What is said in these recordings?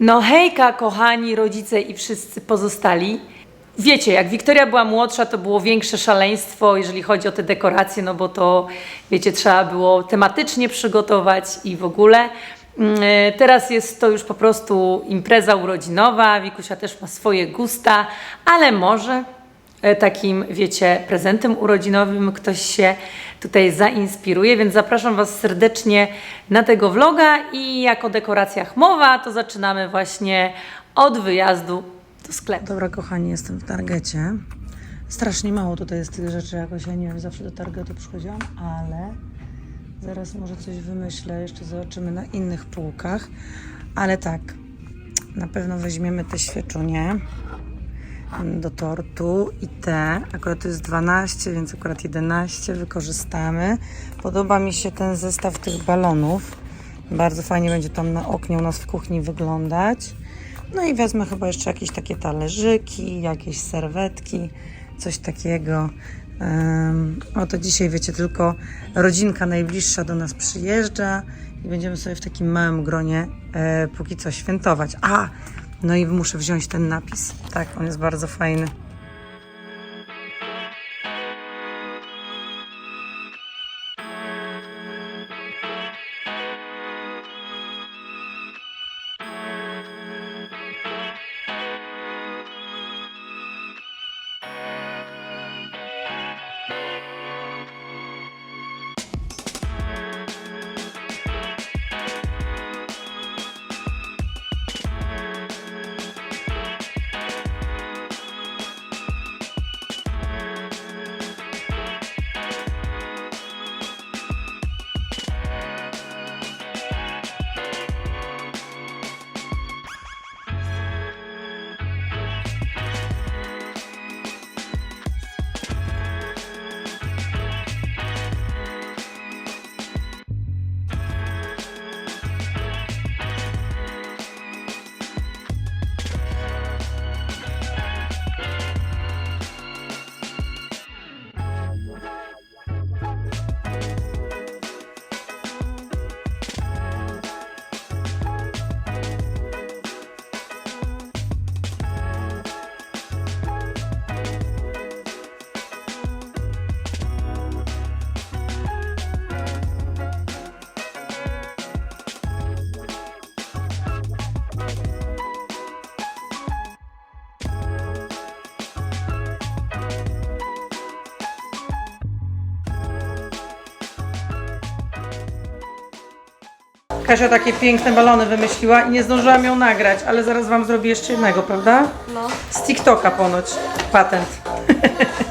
No hejka, kochani rodzice i wszyscy pozostali. Wiecie, jak Wiktoria była młodsza, to było większe szaleństwo, jeżeli chodzi o te dekoracje, no bo to, wiecie, trzeba było tematycznie przygotować i w ogóle. Mm, e, Teraz jest to już po prostu impreza urodzinowa, Wikusia też ma swoje gusta, ale może takim, wiecie, prezentem urodzinowym ktoś się tutaj zainspiruje, więc zapraszam Was serdecznie na tego vloga i jako dekoracjach mowa, to zaczynamy właśnie od wyjazdu do sklepu. Dobra, kochani, jestem w Targecie. Strasznie mało tutaj jest tych rzeczy, jakoś ja nie wiem, zawsze do Targetu przychodziłam, ale zaraz może coś wymyślę, jeszcze zobaczymy na innych półkach. Ale tak, na pewno weźmiemy te świeczunie do tortu i te, akurat to jest 12, więc akurat 11 wykorzystamy. Podoba mi się ten zestaw tych balonów. Bardzo fajnie będzie tam na oknie u nas w kuchni wyglądać. No i wezmę chyba jeszcze jakieś takie talerzyki, jakieś serwetki, coś takiego. Um, oto dzisiaj, wiecie, tylko rodzinka najbliższa do nas przyjeżdża i będziemy sobie w takim małym gronie e, póki co świętować. A, no i muszę wziąć ten napis. Tak, on jest bardzo fajny. Kasia takie piękne balony wymyśliła i nie zdążyłam ją nagrać, ale zaraz Wam zrobię jeszcze jednego, prawda? No. Z TikToka ponoć. Patent.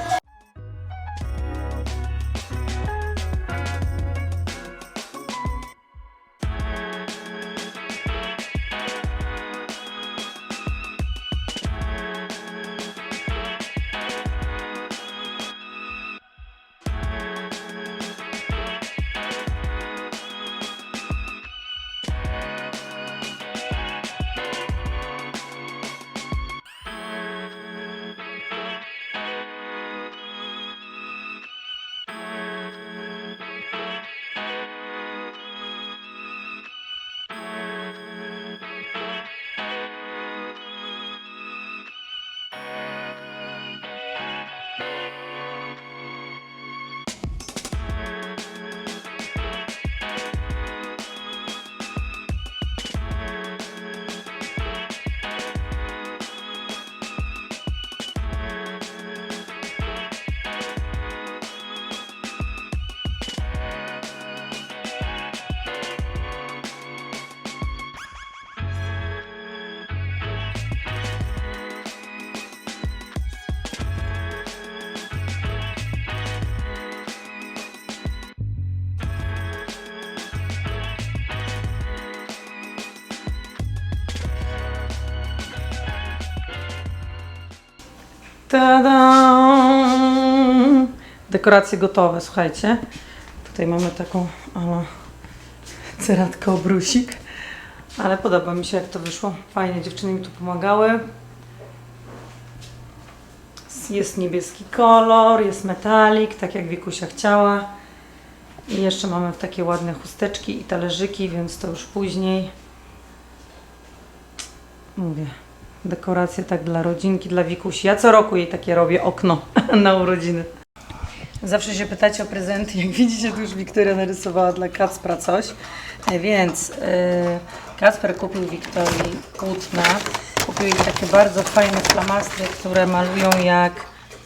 Tada! Dekoracje gotowe, słuchajcie. Tutaj mamy taką ala ceratkę obrusik. Ale podoba mi się jak to wyszło. Fajnie, dziewczyny mi tu pomagały. Jest niebieski kolor, jest metalik, tak jak Wikusia chciała. I jeszcze mamy takie ładne chusteczki i talerzyki, więc to już później. mówię, dekoracje tak dla rodzinki, dla Wikusi. Ja co roku jej takie robię okno na urodziny. Zawsze się pytacie o prezenty. Jak widzicie, tu już Wiktoria narysowała dla Kacpra coś. E, Więc yy, Kacper kupił Wiktorii płótna. Kupił jej takie bardzo fajne flamastry, które malują jak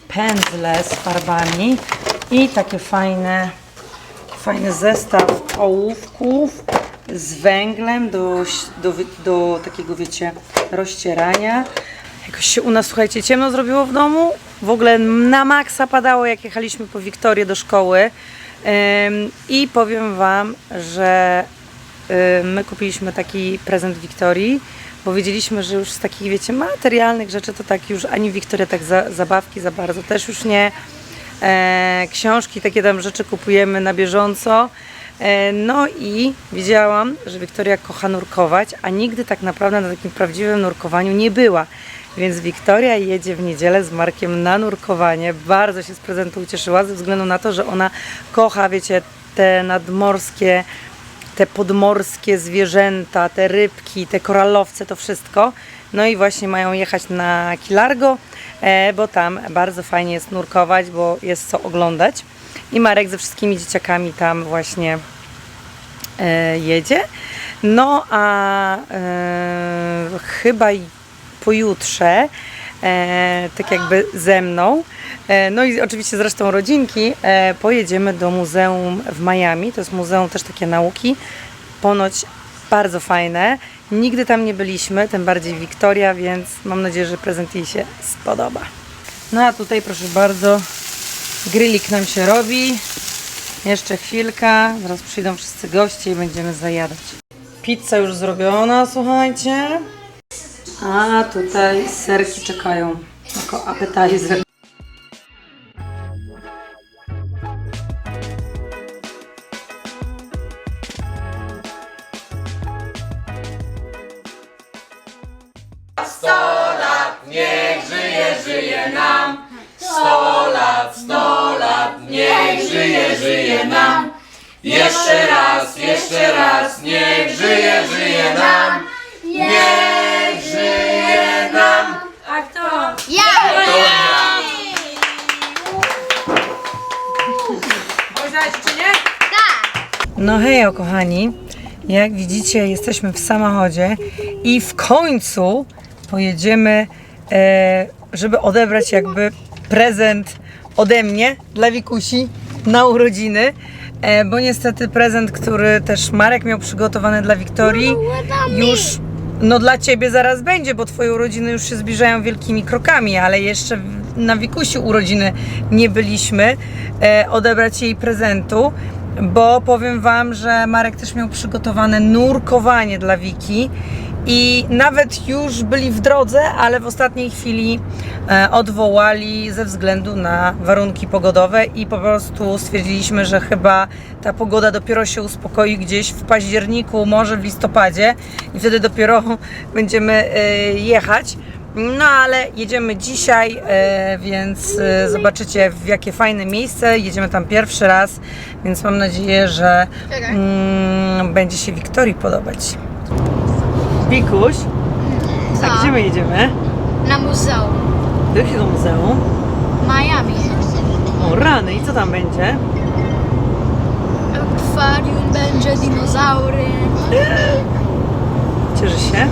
pędzle z farbami. I takie fajne, fajny zestaw ołówków z węglem do, do, do takiego, wiecie, rozcierania. Jakoś się u nas, słuchajcie, ciemno zrobiło w domu. W ogóle na maksa padało, jak jechaliśmy po Wiktorię do szkoły. I powiem Wam, że my kupiliśmy taki prezent Wiktorii, bo wiedzieliśmy, że już z takich, wiecie, materialnych rzeczy to tak już ani Wiktoria tak za, zabawki za bardzo też już nie. E, książki, takie tam rzeczy kupujemy na bieżąco. E, no i widziałam, że Wiktoria kocha nurkować, a nigdy tak naprawdę na takim prawdziwym nurkowaniu nie była. Więc Wiktoria jedzie w niedzielę z Markiem na nurkowanie. Bardzo się z prezentu ucieszyła ze względu na to, że ona kocha, wiecie, te nadmorskie, te podmorskie zwierzęta, te rybki, te koralowce, to wszystko. No i właśnie mają jechać na Kilargo, e, bo tam bardzo fajnie jest nurkować, bo jest co oglądać. I Marek ze wszystkimi dzieciakami tam właśnie e, jedzie. No a e, chyba pojutrze, e, tak jakby ze mną, e, no i oczywiście z resztą rodzinki, e, pojedziemy do muzeum w Miami. To jest muzeum też takie nauki. Ponoć bardzo fajne. Nigdy tam nie byliśmy, tym bardziej Wiktoria, więc mam nadzieję, że prezent jej się spodoba. No a tutaj proszę bardzo, grillik nam się robi. Jeszcze chwilka, zaraz przyjdą wszyscy goście i będziemy zajadać. Pizza już zrobiona, słuchajcie. A tutaj serki czekają jako appetizer. Jeszcze raz, jeszcze raz, niech żyje, żyje nam, niech żyje nam. No hejo kochani, jak widzicie jesteśmy w samochodzie i w końcu pojedziemy, e, żeby odebrać jakby prezent ode mnie dla Wikusi na urodziny. E, bo niestety prezent, który też Marek miał przygotowany dla Wiktorii, już no dla ciebie zaraz będzie, bo twoje urodziny już się zbliżają wielkimi krokami, ale jeszcze na Wikusi urodziny nie byliśmy e, odebrać jej prezentu, bo powiem wam, że Marek też miał przygotowane nurkowanie dla Wiki i nawet już byli w drodze, ale w ostatniej chwili e, odwołali ze względu na warunki pogodowe i po prostu stwierdziliśmy, że chyba ta pogoda dopiero się uspokoi gdzieś w październiku, może w listopadzie i wtedy dopiero będziemy e, jechać. No ale jedziemy dzisiaj, e, więc zobaczycie w jakie fajne miejsce. Jedziemy tam pierwszy raz, więc mam nadzieję, że mm, będzie się Wiktorii podobać. Wikuś, a Co? gdzie my jedziemy? Na muzeum Do jakiego muzeum? Miami. O rany, i co tam będzie? Akwarium będzie, dinozaury. Cieszy się?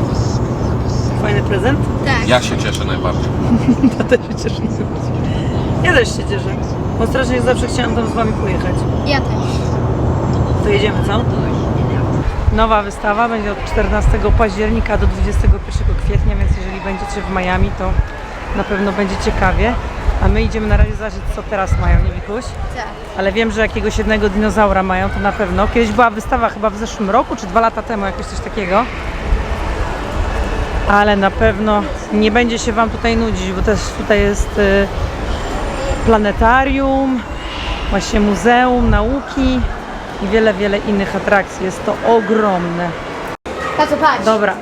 Fajny prezent? Tak. Ja się cieszę najbardziej. Ja też się cieszę. Ja też się cieszę, bo strasznie zawsze chciałam tam z Wami pojechać. Ja też. To jedziemy, co? Nowa wystawa będzie od 14 października do 21 kwietnia, więc jeżeli będziecie w Miami, to na pewno będzie ciekawie. A my idziemy na razie zobaczyć, co teraz mają, nie Wikuś? Tak. Ale wiem, że jakiegoś jednego dinozaura mają, to na pewno. Kiedyś była wystawa chyba w zeszłym roku, czy dwa lata temu, jakoś coś takiego. Ale na pewno nie będzie się Wam tutaj nudzić, bo też tutaj jest y, planetarium, właśnie muzeum nauki i wiele, wiele innych atrakcji. Jest to ogromne. Tato, patrz. Dobra,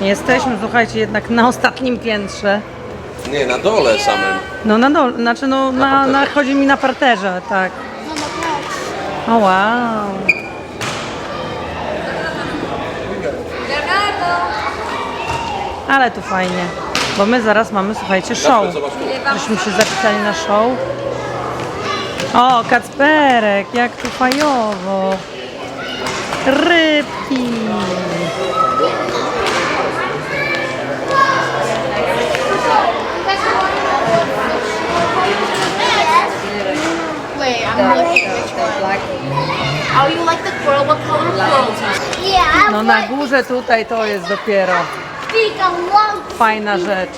jesteśmy, słuchajcie, jednak na ostatnim piętrze. Nie, na dole samym. No na dole, znaczy no na, na, chodzi mi na parterze, tak. Mama, patrz. O wow. Ale tu fajnie, bo my zaraz mamy, słuchajcie, show. Zobacz tu. Żeśmy się zapisali na show. O, Kacperek, jak tu fajowo. Rybki. Wait, I'm looking which one. Oh, you like the coral? What color? Yeah, No na górze tutaj to jest dopiero fajna rzecz.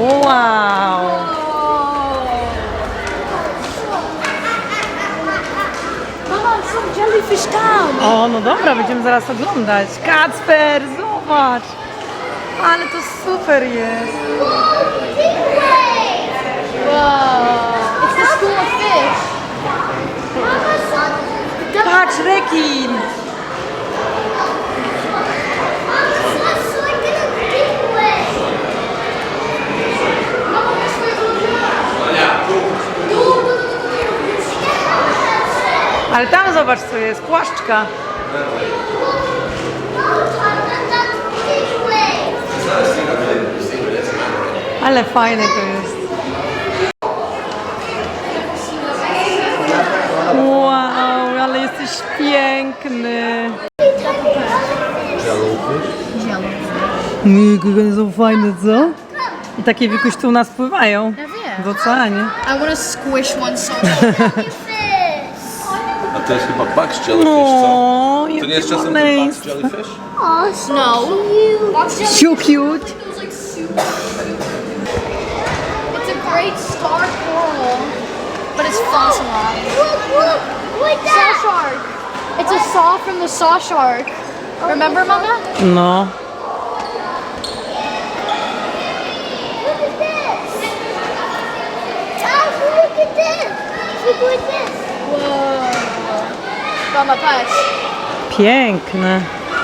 Wow. Mama, some jellyfish down. O, no dobra, będziemy zaraz oglądać. Kacper, zobacz. Ale to super jest. Whoa. It's the school of fish. Patrz, rekin. Ale tam zobacz co jest, płaszczka. Ale fajne to jest. Wow, ale jesteś piękny. Jakie one są fajne, co? I takie wikuś tu u nas pływają. W oceanie. I want to squish one so to jest chyba Bugs Jellyfish, co? O, To nie jakie jest czasem ten maleństwo. Bugs Jellyfish? no. So cute. It's a great star coral, but it's fossilized. Saw shark. It's a saw from the saw shark. Remember, Mama? No. Whoa. Mama, patrz. Piękne.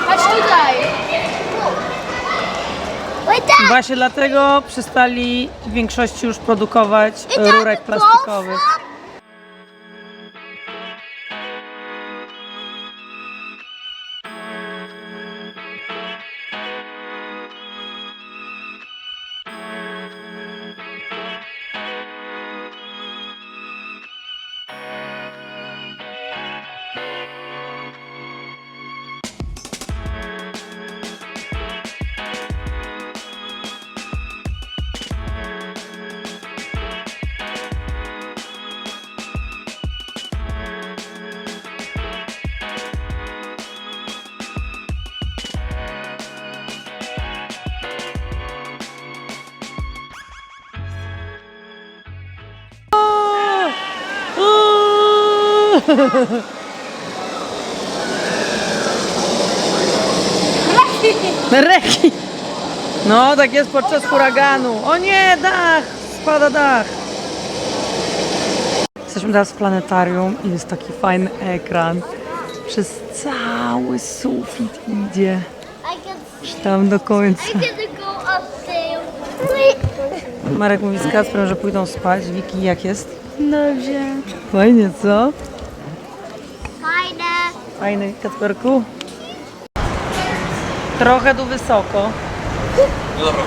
Patrz tutaj. Właśnie dlatego przestali w większości już produkować rurek plastikowych. Reki! No, tak jest podczas huraganu. O nie, dach! Spada dach. Jesteśmy teraz w planetarium i jest taki fajny ekran. Przez cały sufit idzie. Aż tam do końca. Marek mówi z Kacprem, że pójdą spać. Wiki, jak jest? Dobrze. Fajnie, co? Fajny, Kacperku? Trochę tu wysoko. No dobra.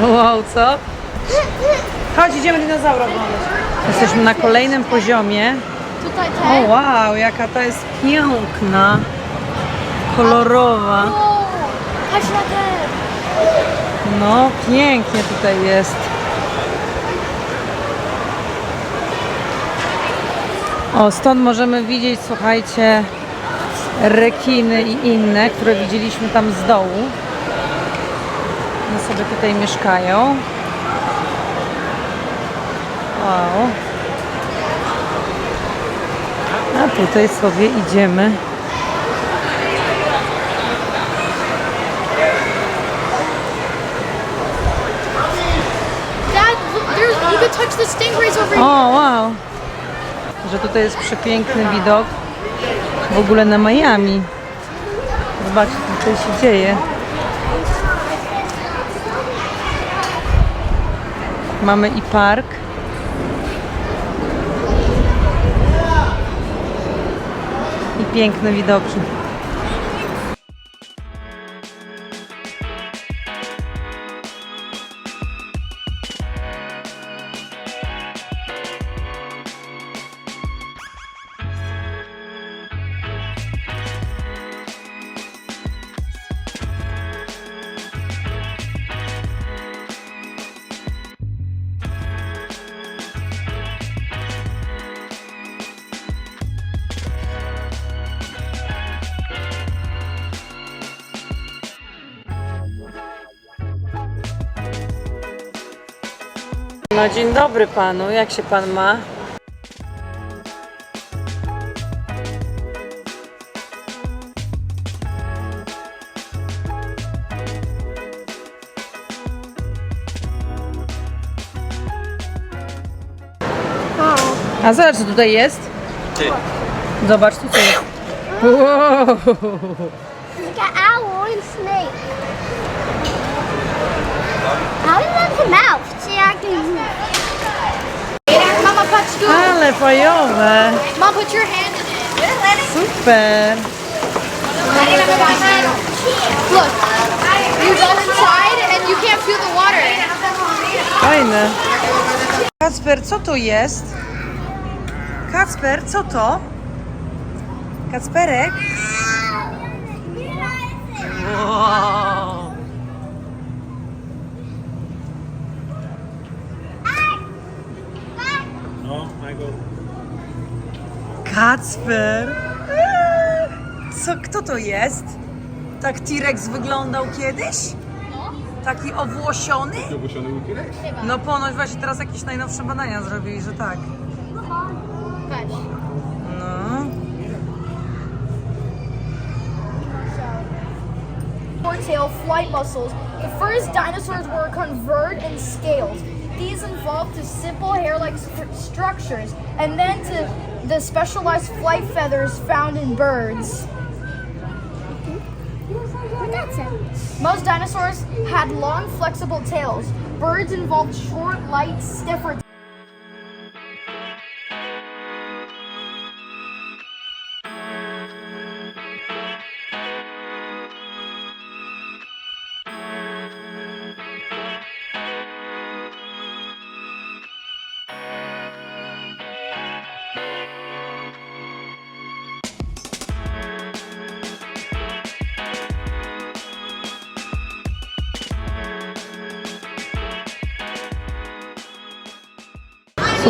Wow, co? Chodź, idziemy dinozaura oglądać. Jesteśmy na kolejnym poziomie. Tutaj O wow, jaka ta jest piękna. Kolorowa. Patrz na te. No, pięknie tutaj jest. O, stąd możemy widzieć, słuchajcie, rekiny i inne, które widzieliśmy tam z dołu. One sobie tutaj mieszkają. Wow. A tutaj sobie idziemy. Dad, you could touch the stingrays over here. O, wow! Że tutaj jest przepiękny widok w ogóle na Miami. Zobaczcie, co tutaj się dzieje. Mamy i park. I piękne widoki. No dzień dobry panu, jak się pan ma? A zobacz co tutaj jest. Zobacz tu co jest. Wow. Like an owl and snake. How does that out? See, I can. Ale fajowe. Mom, put your hand in it. Super. Look, you go inside and you can't feel the water. Fajne. Kacper, co to jest? Kacper, co to? Kacperek? Wow. Kacper? Co, kto to jest? Tak T-Rex wyglądał kiedyś? Taki owłosiony? No ponoć właśnie teraz jakieś najnowsze badania zrobili, że tak. Fetch. No. tail flight muscles. The first dinosaurs were converted and scaled. Evolved to simple hair-like st- structures, and then to the specialized flight feathers found in birds. Mm-hmm. Most dinosaurs had long, flexible tails. Birds involved short, light, stiffer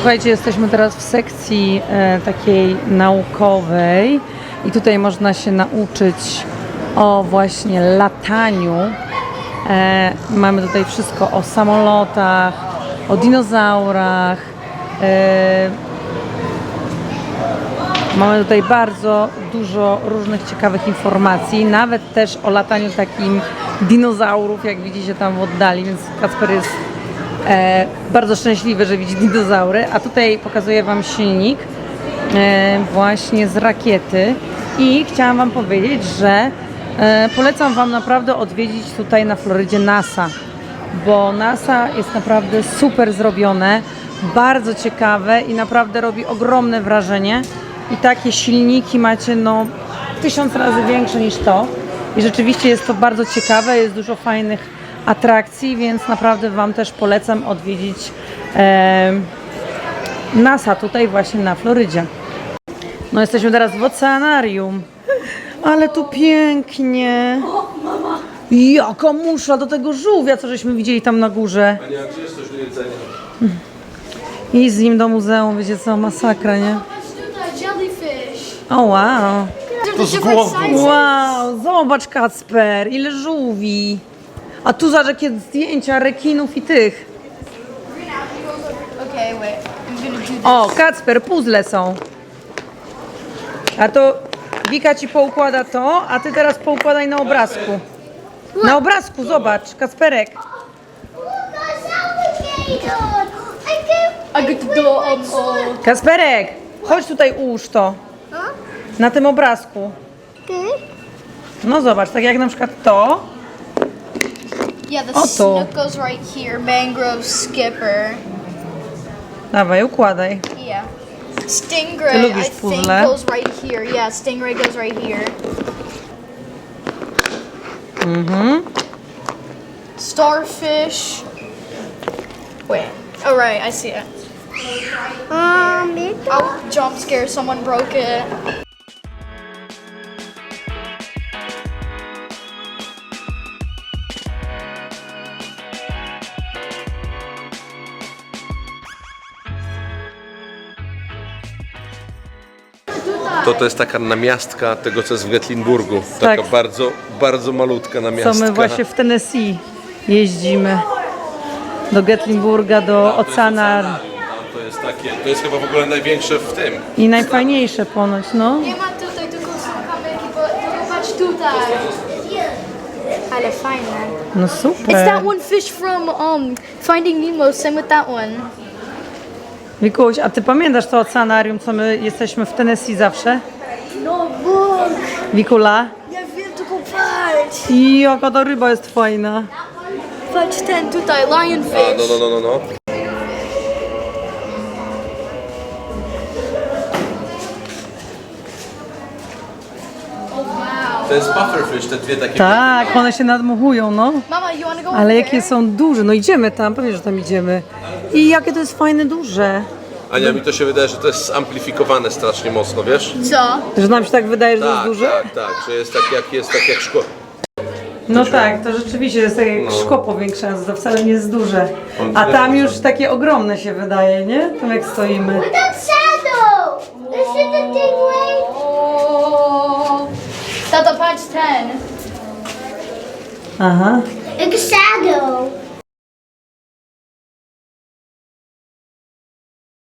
Słuchajcie, jesteśmy teraz w sekcji e, takiej naukowej i tutaj można się nauczyć o właśnie lataniu. E, mamy tutaj wszystko o samolotach, o dinozaurach. E, mamy tutaj bardzo dużo różnych ciekawych informacji, nawet też o lataniu takim dinozaurów, jak widzicie tam w oddali, więc Kacper jest e, bardzo szczęśliwy, że widzi dinozaury. A tutaj pokazuję Wam silnik e, właśnie z rakiety i chciałam Wam powiedzieć, że e, polecam Wam naprawdę odwiedzić tutaj na Florydzie NASA, bo NASA jest naprawdę super zrobione, bardzo ciekawe i naprawdę robi ogromne wrażenie. I takie silniki macie no tysiąc razy większe niż to. I rzeczywiście jest to bardzo ciekawe, jest dużo fajnych atrakcji, więc naprawdę Wam też polecam odwiedzić e, NASA tutaj właśnie na Florydzie. No jesteśmy teraz w oceanarium. Ale tu pięknie. Jaka musza do tego żółwia, co żeśmy widzieli tam na górze. I z nim do muzeum, wiecie co, masakra, nie? O wow. To z głowy. Wow, zobacz Kacper, ile żółwi. A tu zobacz jakie zdjęcia rekinów i tych. O, Kacper, puzzle są. A to Wika ci poukłada to, a ty teraz poukładaj na obrazku. Na obrazku, zobacz, Kacperek. A Kasperek, chodź tutaj ułóż to. Na tym obrazku. No zobacz, tak jak na przykład to. Yeah, the Oto. snook goes right here. Mangrove skipper. Dawaj, układaj. Yeah. Stingray, Ty lubisz I think, puzzle? goes right here. Yeah, stingray goes right here. Mhm. Starfish. Wait. Oh, right, I see it. Um, it Oh, jump scare, someone broke it. To to jest taka namiastka tego, co jest w Gatlinburgu. Tak. Taka bardzo, bardzo malutka Co namiastka. my właśnie w Tennessee jeździmy. do Getlinburga, do Ocana Tam to jest takie, to jest chyba w ogóle największe w tym. i najfajniejsze ponoć, no. Nie ma tutaj tylko są kamyki, bo tylko patrz tutaj. Ale fajne. No It's super. that one fish from um Finding Nemo. Same with that one. Mikuś, a ty pamiętasz to oceanarium, co my jesteśmy w Tennessee zawsze? No Bóg! Wikula? Ja wiem tylko patrz. I jaka ta ryba jest fajna. Patrz ten tutaj, lionfish. A, no, no, no, no, no. To jest pufferfish, te dwie takie Tak, one się nadmuchują, no. Mama, you wanna go Ale jakie there? są duże. No idziemy tam, pewnie, że tam idziemy. I jakie to jest fajne, duże. Ania, mi to się wydaje, że to jest zamplifikowane strasznie mocno, wiesz? Co? Że nam się tak wydaje, że to jest Tak, duże? tak, tak, że jest tak jak, jest tak jak szkło. No tak, to rzeczywiście jest tak jak szkło powiększające, to wcale nie jest duże. On A tam już takie ogromne się wydaje, nie? Tam jak stoimy. That saddle! This is the thing way. Tata, patrz ten. Aha. Like a saddle.